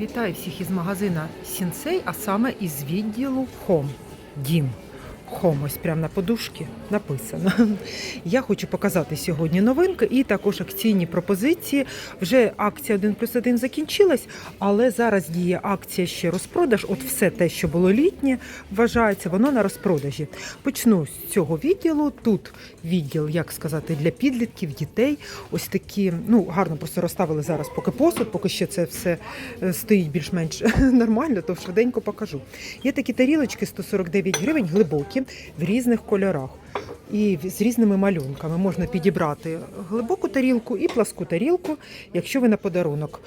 Вітаю всіх із магазина Сінсей, а саме із відділу Хом. Дім. Хом, ось прямо на подушці написано. Я хочу показати сьогодні новинки і також акційні пропозиції. Вже акція 1 плюс 1 закінчилась, але зараз діє акція ще розпродаж. От все те, що було літнє, вважається, воно на розпродажі. Почну з цього відділу. Тут відділ, як сказати, для підлітків, дітей. Ось такі, ну гарно просто розставили зараз, поки посуд, поки ще це все е, стоїть більш-менш нормально, то швиденько покажу. Є такі тарілочки 149 гривень, глибокі, в різних кольорах. І з різними малюнками можна підібрати глибоку тарілку і пласку тарілку, якщо ви на подарунок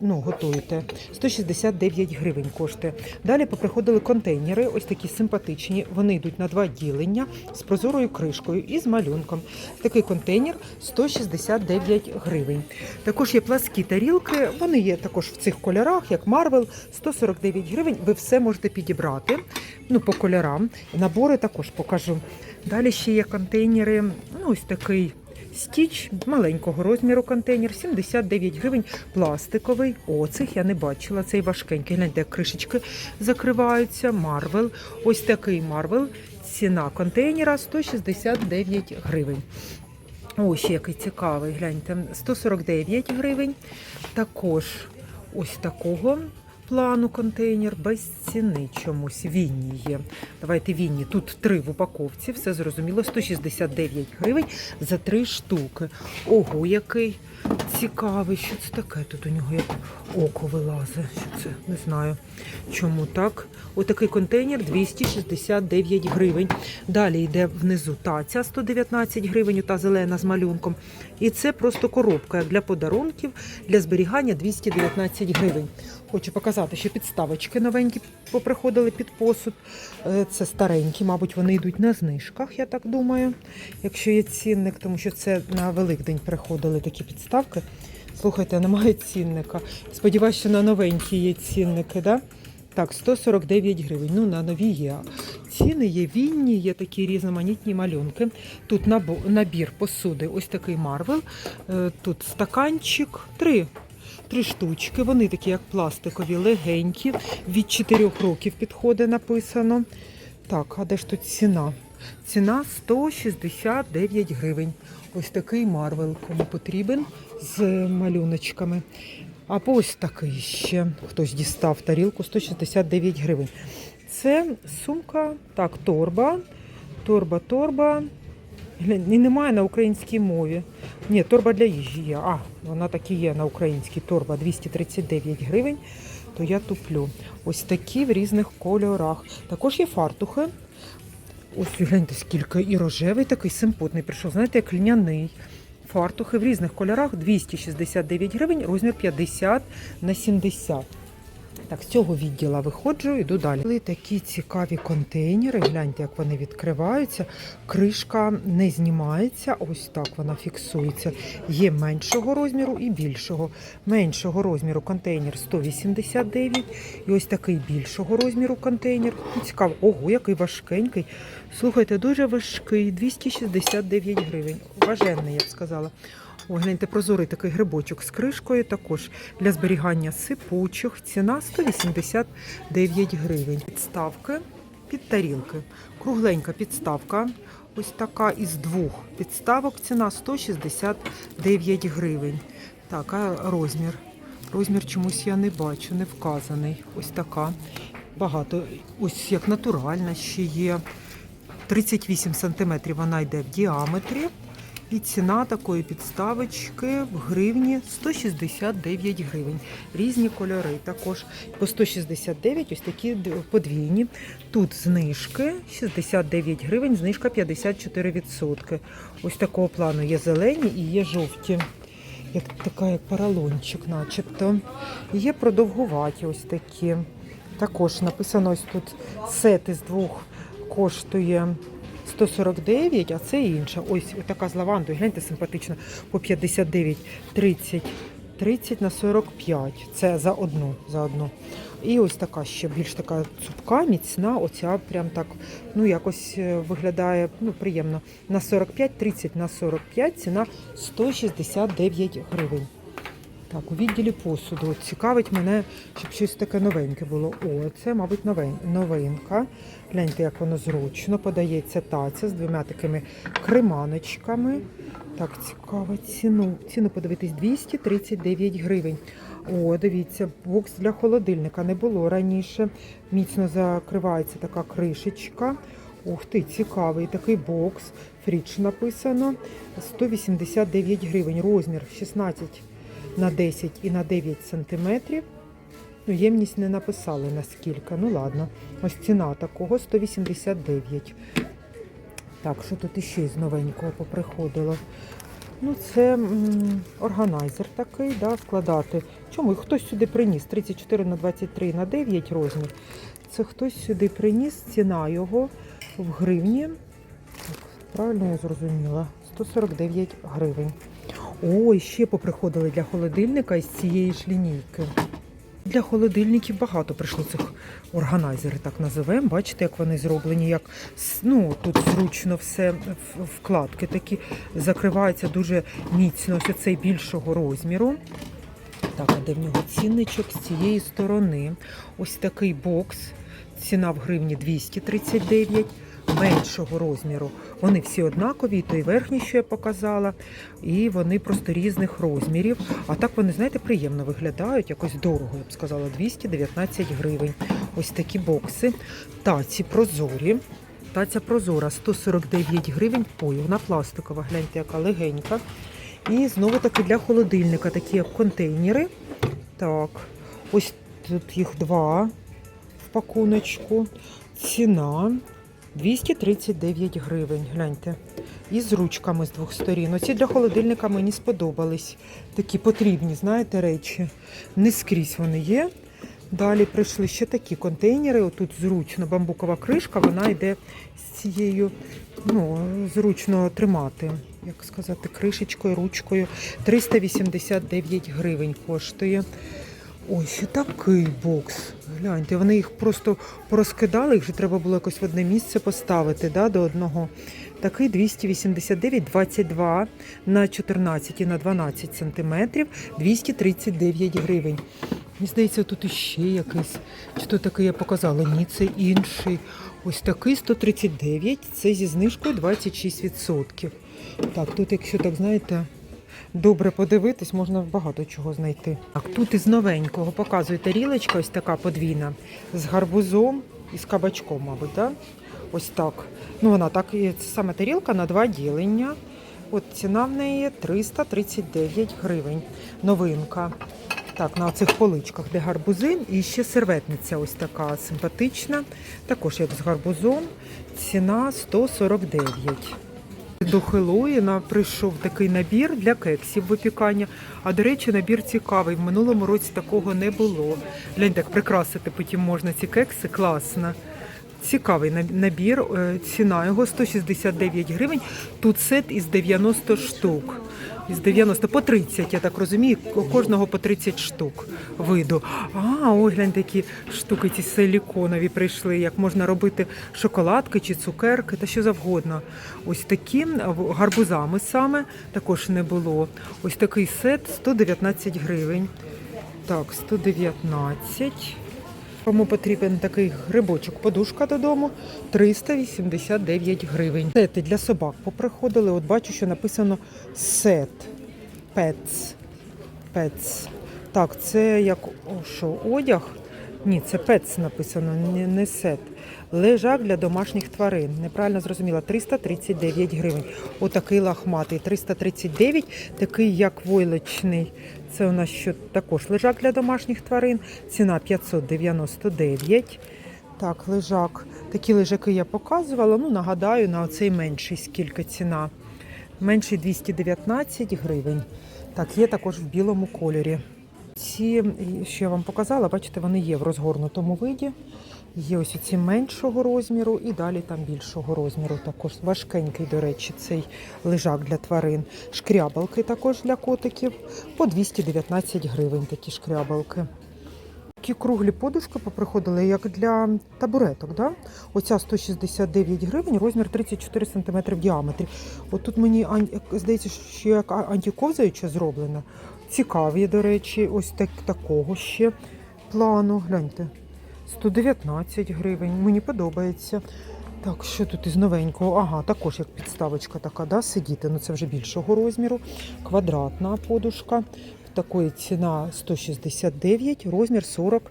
ну, готуєте. 169 гривень коштує. Далі поприходили контейнери, ось такі симпатичні. Вони йдуть на два ділення з прозорою кришкою і з малюнком. Такий контейнер 169 гривень. Також є пласкі тарілки, вони є також в цих кольорах, як Марвел, 149 гривень. Ви все можете підібрати ну, по кольорам. Набори також покажу. Далі ще є контейнери, ну ось такий. Стіч маленького розміру контейнер, 79 гривень, пластиковий. Оцих я не бачила. Цей важкенький. Гляньте, як кришечки закриваються. Марвел. Ось такий Марвел. Ціна контейнера 169 гривень. Ось який цікавий. Гляньте, 149 гривень. Також ось такого плану контейнер без ціни чомусь. Вінні є. Давайте вінні. Тут три в упаковці, все зрозуміло. 169 гривень за три штуки. Ого, який цікавий. Що це таке? Тут у нього як око вилазить. Що це? Не знаю. Чому так? Отакий контейнер 269 гривень. Далі йде внизу таця 119 гривень, та зелена з малюнком. І це просто коробка для подарунків, для зберігання 219 гривень. Хочу показати, що підставочки новенькі поприходили під посуд. Е, Це старенькі, мабуть, вони йдуть на знижках, я так думаю. Якщо є цінник, тому що це на Великдень приходили такі підставки. Слухайте, немає цінника. Сподіваюся, що на новенькі є цінники, да? Так, 149 гривень. Ну, на нові є. Ціни є вінні, є такі різноманітні малюнки. Тут набір посуди, ось такий марвел. Е, Тут стаканчик, три. Три штучки, вони такі, як пластикові, легенькі. Від 4 років підходить написано. Так, а де ж тут ціна? Ціна 169 гривень. Ось такий марвел, кому потрібен з малюночками. Або ось такий ще. Хтось дістав тарілку 169 гривень. Це сумка, так, торба, торба, торба. І немає на українській мові. Ні, торба для їжі є. А, вона так і є на українській торба 239 гривень. То я туплю. Ось такі в різних кольорах. Також є фартухи. Ось гляньте, скільки і рожевий такий симпотний прийшов. Знаєте, як льняний. Фартухи в різних кольорах 269 гривень, розмір 50 на 70. Так, з цього відділа виходжу, йду далі. Були Такі цікаві контейнери. Гляньте, як вони відкриваються. Кришка не знімається. Ось так вона фіксується. Є меншого розміру і більшого. Меншого розміру контейнер 189. І ось такий більшого розміру контейнер. Ну, Цікаво, ого, який важкенький. Слухайте, дуже важкий, 269 гривень. Важенний, я б сказала. Ой, гляньте, прозорий такий грибочок з кришкою, також для зберігання сипучих. Ціна 189 гривень. Підставки під тарілки. Кругленька підставка. Ось така із двох підставок. Ціна 169 гривень. Так, а розмір. Розмір чомусь я не бачу, не вказаний. Ось така. Багато. Ось як натуральна ще є. 38 см вона йде в діаметрі. І ціна такої підставочки в гривні 169 гривень. Різні кольори також. По 169 ось такі подвійні. Тут знижки 69 гривень, знижка 54%. Ось такого плану є зелені і є жовті. Як така як паралончик, начебто. Є продовгуваті ось такі. Також написано ось тут сет із двох коштує 149, а це інша. Ось така з лавандою. Гляньте, симпатична. По 59, 30, 30 на 45. Це за одну. За одну. І ось така ще більш така цупка, міцна. Оця прям так, ну якось е, виглядає ну, приємно. На 45, 30 на 45, ціна 169 гривень. Так, у відділі посуду. Цікавить мене, щоб щось таке новеньке було. О, це, мабуть, новин, новинка. Гляньте, як воно зручно. Подається таця з двома такими креманочками. Так, цікаво ціну. Ціну подивитись 239 гривень. О, дивіться, бокс для холодильника не було раніше. Міцно закривається така кришечка. Ух ти, цікавий такий бокс. Фріч написано. 189 гривень. Розмір 16 на 10 і на 9 сантиметрів. Ну, ємність не написали наскільки. Ну ладно. Ось ціна такого 189. Так, що тут іще з новенького поприходило? Ну, це органайзер такий, да, складати. Чому? Хтось сюди приніс 34 на 23 на 9 розмір. Це хтось сюди приніс, ціна його в гривні. Так, правильно я зрозуміла. 149 гривень. Ой, ще поприходили для холодильника із цієї ж лінійки. Для холодильників багато прийшло цих органайзерів, так називаємо. Бачите, як вони зроблені, як ну, тут зручно все, вкладки такі закриваються дуже міцно. Ось оцей більшого розміру. Так, а де в нього цінничок з цієї сторони. Ось такий бокс. Ціна в гривні 239 меншого розміру. Вони всі однакові, і той верхній, що я показала, і вони просто різних розмірів. А так вони, знаєте, приємно виглядають, якось дорого, я б сказала, 219 гривень. Ось такі бокси. Таці прозорі. Таця прозора 149 гривень. Ой, вона пластикова, гляньте, яка легенька. І знову таки для холодильника, такі як контейнери. Так, ось тут їх два в пакуночку. Ціна 239 гривень. Гляньте. І з ручками з двох сторін. Оці для холодильника мені сподобались. Такі потрібні, знаєте, речі. Не скрізь вони є. Далі прийшли ще такі контейнери. Отут зручно бамбукова кришка, вона йде з цією, ну, зручно тримати. Як сказати, кришечкою, ручкою. 389 гривень коштує. Ой, ще такий бокс. Гляньте, вони їх просто порозкидали, їх вже треба було якось в одне місце поставити да, до одного. Такий 289, 22 на 14 і на 12 сантиметрів, 239 гривень. Мені здається, тут іще якийсь. Чи то такий я показала? Ні, це інший. Ось такий 139, це зі знижкою 26%. Так, тут, якщо так знаєте, добре подивитись, можна багато чого знайти. Так, тут із новенького показує тарілочка, ось така подвійна, з гарбузом і з кабачком, мабуть, да? Ось так. Ну, вона так, це саме тарілка на два ділення. От ціна в неї 339 гривень. Новинка. Так, на цих поличках, де гарбузи, і ще серветниця ось така симпатична, також як з гарбузом. Ціна 149. До Хеллоїна прийшов такий набір для кексів випікання. А до речі, набір цікавий. В минулому році такого не було. Глянь, так прикрасити потім можна ці кекси, класно. Цікавий на- набір, е, ціна його 169 гривень. Тут сет із 90 штук. Із 90 по 30, я так розумію, кожного по 30 штук виду. А, ой, глянь, такі штуки ці силіконові прийшли, як можна робити шоколадки чи цукерки, та що завгодно. Ось такі гарбузами саме також не було. Ось такий сет 119 гривень. Так, 119. Кому потрібен такий грибочок, подушка додому 389 гривень. Сети для собак поприходили. От бачу, що написано сет. Пец. Пец. Так, це як о, що, одяг? Ні, це пец написано, не, не сет. Лежак для домашніх тварин. Неправильно зрозуміла. 339 гривень. Отакий лахматий. 339, такий як войлочний. Це у нас що також лежак для домашніх тварин. Ціна 599. Так, лежак. Такі лежаки я показувала. Ну, нагадаю, на оцей менший скільки ціна. Менший 219 гривень. Так, є також в білому кольорі. Ці, що я вам показала, бачите, вони є в розгорнутому виді. Є ось ці меншого розміру і далі там більшого розміру. Також важкенький, до речі, цей лежак для тварин. Шкрябалки також для котиків по 219 гривень такі шкрябалки. Такі круглі подушки поприходили, як для табуреток. Да? Оця 169 гривень, розмір 34 см в діаметрі. От тут мені здається, що як антиковзаюча зроблена. Цікаві, до речі, ось так, такого ще плану. Гляньте. 119 гривень. Мені подобається. Так, що тут із новенького? Ага, також як підставочка така, да, сидіти. Ну це вже більшого розміру. Квадратна подушка. Такої ціна 169, розмір 40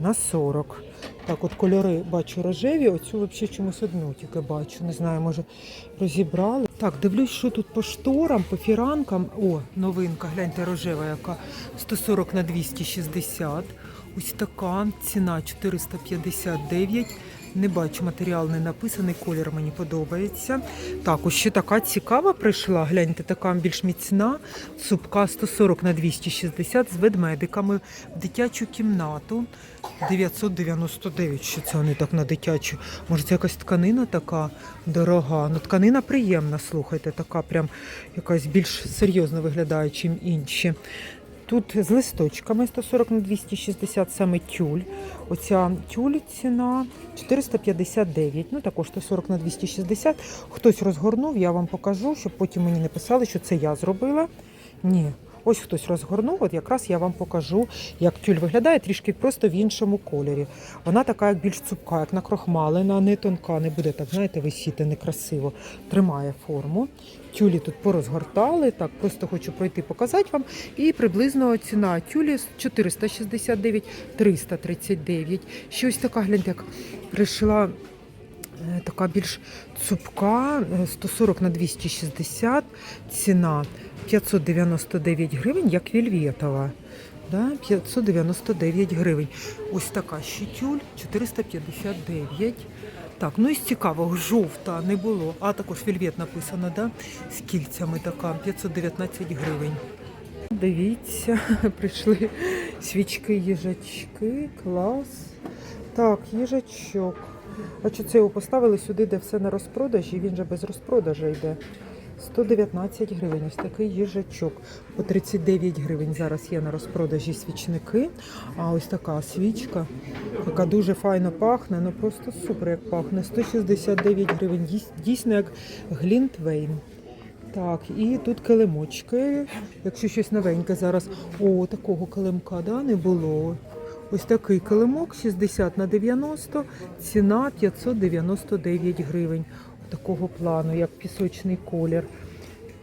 на 40. Так, от кольори бачу рожеві, оцю взагалі чомусь одну тільки бачу. Не знаю, може розібрали. Так, дивлюсь, що тут по шторам, по фіранкам. О, новинка, гляньте, рожева яка 140 на 260. Ось така ціна 459. Не бачу, матеріал не написаний, колір мені подобається. Так, ось ще така цікава прийшла. Гляньте, така більш міцна. Супка 140 на 260 з ведмедиками в дитячу кімнату. 999. Що це вони так на дитячу? Може, це якась тканина така дорога. Ну, тканина приємна, слухайте, така прям якась більш серйозно виглядає, чим інші. Тут з листочками 140 на 260 саме тюль. Оця тюль ціна 459, ну також 140 на 260. Хтось розгорнув, я вам покажу, щоб потім мені не писали, що це я зробила. Ні. Ось хтось розгорнув, от якраз я вам покажу, як тюль виглядає трішки просто в іншому кольорі. Вона така, як більш цупка, як накрохмалена, не тонка, не буде так, знаєте, висіти некрасиво. Тримає форму. Тюлі тут порозгортали. Так, просто хочу пройти показати вам. І приблизно ціна тюлі 469, 339. Щось така, гляньте, як прийшла. Е, Така більш цупка, е, 140 на 260, ціна 599 гривень, як вільветова. Да, 599 гривень. Ось така ще тюль 459. Так, ну із цікавого, жовта не було. А також вільвет написано, да? з кільцями така 519 гривень. Дивіться, прийшли свічки, їжачки, клас. Так, їжачок. А чи це його поставили сюди, де все на розпродажі? Він же без розпродажу йде. 119 гривень. Ось такий їжачок. По 39 гривень зараз є на розпродажі свічники. А ось така свічка, яка дуже файно пахне, ну просто супер як пахне. 169 гривень. Дійсно як Глінтвейн. Так, і тут килимочки. Якщо щось новеньке зараз. О, такого килимка да, не було. Ось такий килимок 60 на 90, ціна 599 гривень. Такого плану, як пісочний колір.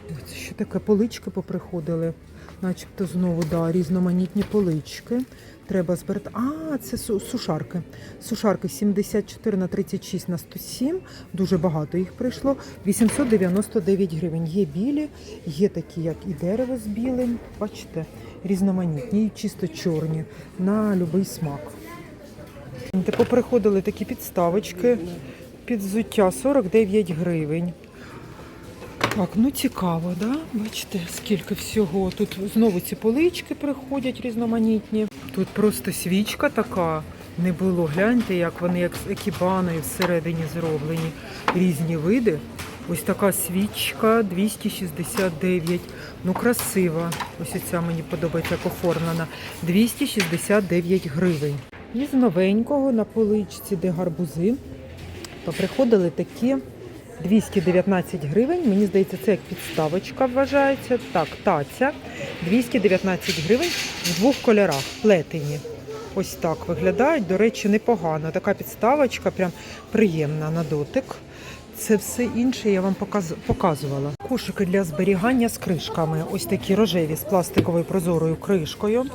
Ось що таке полички поприходили. Начебто знову да, різноманітні полички. Треба збирати. А, це сушарки. Сушарки 74 на 36 на 107. Дуже багато їх прийшло. 899 гривень. Є білі, є такі, як і дерево з білим. Бачите, різноманітні, чисто чорні на будь-який смак. Та поприходили такі підставочки під взуття 49 гривень. Так, ну цікаво, да? Бачите, скільки всього. Тут знову ці полички приходять різноманітні. Тут просто свічка така не було. Гляньте, як вони як з екібаною всередині зроблені. Різні види. Ось така свічка 269. Ну, красива. Ось ця мені подобається, як оформлена. 269 гривень. І з новенького на поличці, де гарбузи, поприходили такі 219 гривень. Мені здається, це як підставочка вважається. Так, таця 219 гривень в двох кольорах плетені. Ось так виглядають. До речі, непогано. Така підставочка, прям приємна на дотик. Це все інше я вам показувала. Кошики для зберігання з кришками. Ось такі рожеві з пластиковою прозорою кришкою.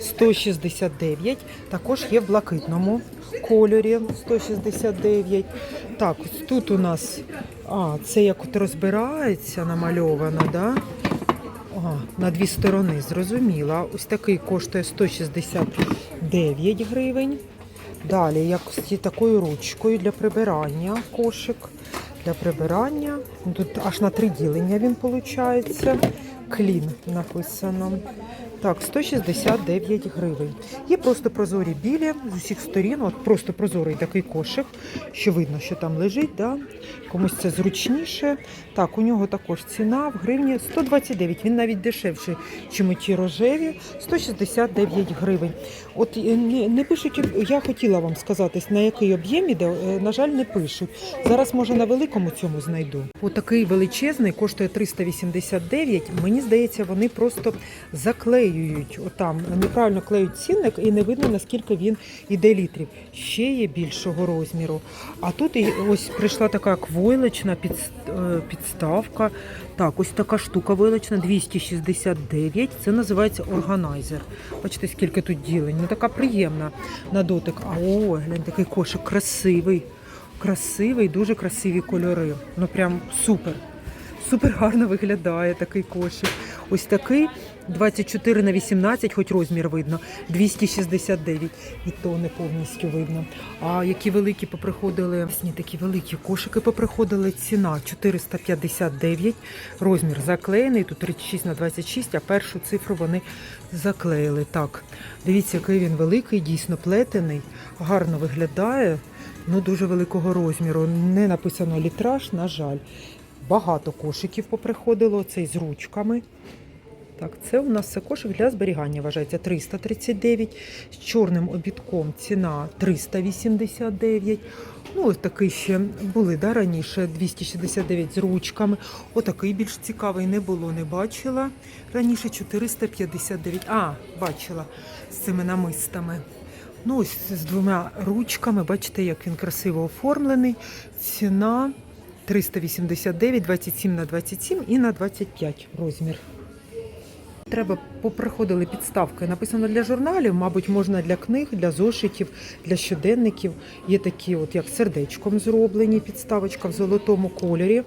169. Також є в блакитному кольорі 169. Так, ось тут у нас а, це як от розбирається, намальовано, да? Ага, на дві сторони, зрозуміла. Ось такий коштує 169 гривень. Далі, як з такою ручкою для прибирання кошик. Для прибирання. Тут аж на три ділення він виходить. Клін написано. Так, 169 гривень. Є просто прозорі білі з усіх сторін. От просто прозорий такий кошик, що видно, що там лежить. Да? Комусь це зручніше. Так, у нього також ціна в гривні 129. Він навіть дешевший, чим ті рожеві. 169 гривень. От е, не, не пишуть, я хотіла вам сказати, на який об'єм іде, е, на жаль, не пишуть. Зараз, може, на великому цьому знайду. Отакий величезний коштує 389. Мені здається, вони просто заклеюють наклеюють отам, неправильно клеють цінник і не видно, наскільки він іде літрів. Ще є більшого розміру. А тут і ось прийшла така як войлочна е, підставка. Так, ось така штука войлочна 269. Це називається органайзер. Бачите, скільки тут ділень. Ну така приємна на дотик. А о, глянь, такий кошик красивий. Красивий, дуже красиві кольори. Ну прям супер. Супер гарно виглядає такий кошик. Ось такий 24 на 18, хоч розмір видно, 269. І то не повністю видно. А які великі поприходили, ні, такі великі кошики поприходили. Ціна 459, розмір заклеєний, тут 36 на 26, а першу цифру вони заклеїли. Так, дивіться, який він великий, дійсно плетений, гарно виглядає. Ну, дуже великого розміру. Не написано літраж, на жаль. Багато кошиків поприходило, цей з ручками. Так, це у нас це кошик для зберігання вважається 339. З чорним обідком ціна 389. Ну, ось такий ще були да, раніше 269 з ручками. Отакий більш цікавий не було, не бачила. Раніше 459. А, бачила з цими намистами. Ну, ось з двома ручками. Бачите, як він красиво оформлений. Ціна 389, 27 на 27 і на 25 розмір. Треба поприходили підставки. Написано для журналів, мабуть, можна для книг, для зошитів, для щоденників. Є такі, от як сердечком зроблені, підставочка в золотому кольорі.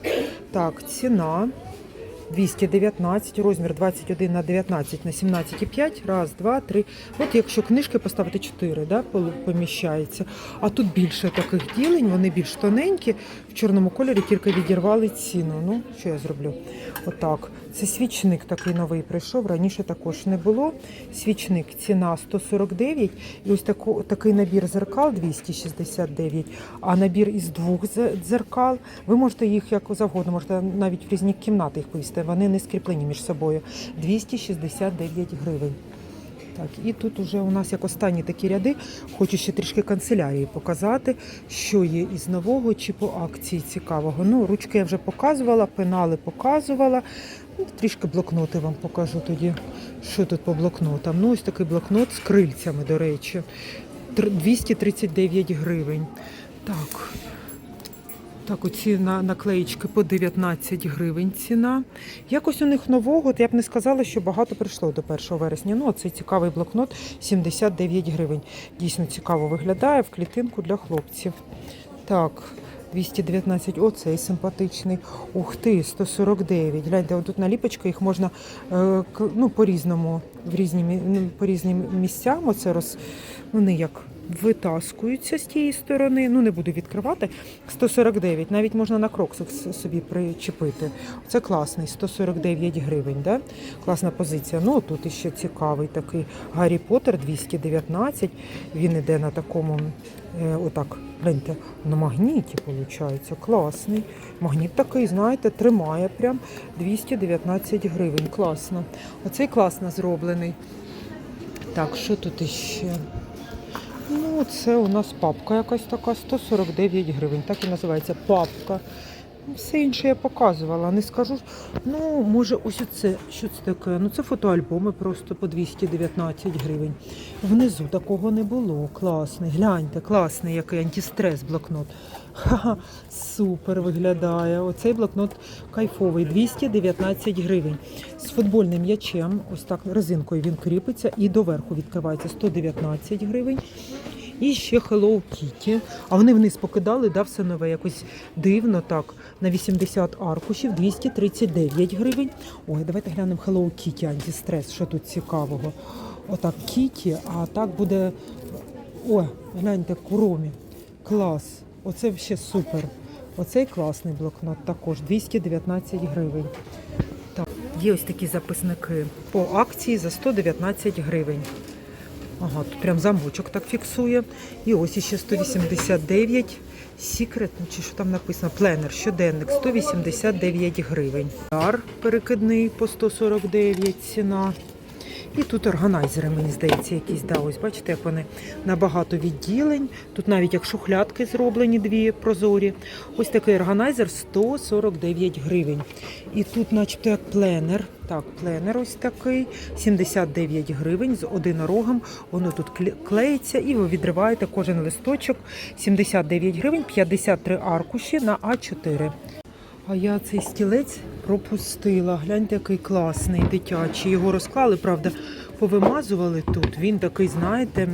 Так, ціна 219, розмір 21 на 19 на 17,5. Раз, два, три. От якщо книжки поставити 4, да, поміщається. А тут більше таких ділень, вони більш тоненькі. В чорному кольорі тільки відірвали ціну. Ну, що я зроблю? Отак. Це свічник такий новий прийшов. Раніше також не було. Свічник ціна 149. І ось таку, такий набір зеркал 269. А набір із двох дзеркал. Ви можете їх як завгодно, можете навіть в різні кімнати їх повісти. Вони не скріплені між собою. 269 гривень. Так, і тут уже у нас як останні такі ряди. Хочу ще трішки канцелярії показати, що є із нового чи по акції цікавого. Ну, ручки я вже показувала, пенали показувала. Трішки блокноти вам покажу тоді, що тут по блокнотам. Ну, ось такий блокнот з крильцями, до речі. 239 гривень. Так. Так, оці на, наклеїчки по 19 гривень ціна. Якось у них нового, я б не сказала, що багато прийшло до 1 вересня. Ну, цей цікавий блокнот 79 гривень. Дійсно цікаво виглядає в клітинку для хлопців. Так, 219, оцей симпатичний. Ух ти, 149. Гляньте, тут наліпочка, їх можна е, ну, по-різному, в різні, ну, по різним місцям. Оце роз, вони як витаскуються з тієї сторони. Ну, не буду відкривати. 149. Навіть можна на кроксах собі причепити. Це класний, 149 гривень. Да? Класна позиція. Ну, тут іще цікавий такий Гаррі Поттер 219. Він іде на такому, е, отак, гляньте, на магніті, виходить. Класний. Магніт такий, знаєте, тримає прям 219 гривень. Класно. Оцей класно зроблений. Так, що тут іще? Ну, це у нас папка якась така, 149 гривень. Так і називається папка. Все інше я показувала. Не скажу. Ну, може, ось оце. Що це таке? Ну, це фотоальбоми просто по 219 гривень. Внизу такого не було. Класний. Гляньте, класний, який антистрес блокнот. Ха-ха, супер виглядає. Оцей блокнот кайфовий, 219 гривень. З футбольним м'ячем, ось так резинкою він кріпиться і доверху відкривається 119 гривень. І ще Hello Kitty. А вони вниз покидали, да, все нове, якось дивно так. На 80 аркушів 239 гривень. Ой, давайте глянемо Hello Kitty антистрес, що тут цікавого. Отак Kitty, а так буде. Ой, гляньте, куромі. Клас. Оце ще супер. Оцей класний блокнот також 219 гривень. Так, є ось такі записники по акції за 119 гривень. Ага, тут прям замочок так фіксує. І ось іще 189. Секрет, ну, чи що там написано? Пленер, щоденник 189 гривень. Дар перекидний по 149 ціна. І тут органайзери, мені здається, якісь. Да, ось бачите, як вони на багато відділень. Тут навіть як шухлядки зроблені, дві прозорі. Ось такий органайзер 149 гривень. І тут, начебто, як пленер. Так, пленер ось такий, 79 гривень з одинорогом. Воно тут кле- клеїться і ви відриваєте кожен листочок. 79 гривень, 53 аркуші на А4. А я цей стілець пропустила. Гляньте, який класний, дитячий. Його розклали, правда, повимазували тут. Він такий, знаєте,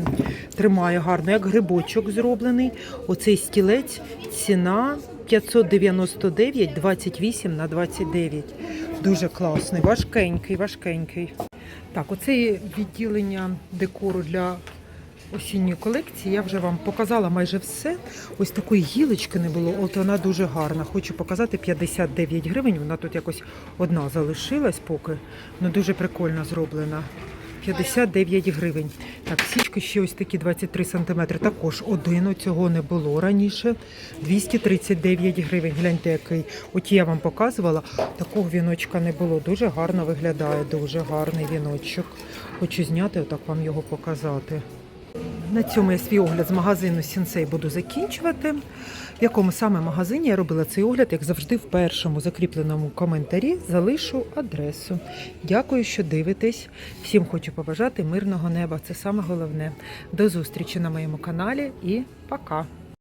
тримає гарно, як грибочок зроблений. Оцей стілець ціна 599, 28 на 29. Дуже класний, важкенький, важкенький. Так, оце відділення декору для осінньої колекції. Я вже вам показала майже все. Ось такої гілочки не було, от вона дуже гарна. Хочу показати 59 гривень. Вона тут якось одна залишилась поки. Ну дуже прикольно зроблена. 59 гривень. Так, січки ще ось такі 23 см. Також один цього не було раніше. 239 гривень. Гляньте, який. От я вам показувала, такого віночка не було. Дуже гарно виглядає, дуже гарний віночок. Хочу зняти, отак вам його показати. На цьому я свій огляд з магазину Сінсей буду закінчувати. В якому саме магазині я робила цей огляд, як завжди, в першому закріпленому коментарі залишу адресу. Дякую, що дивитесь. Всім хочу побажати мирного неба. Це саме головне. До зустрічі на моєму каналі і пока!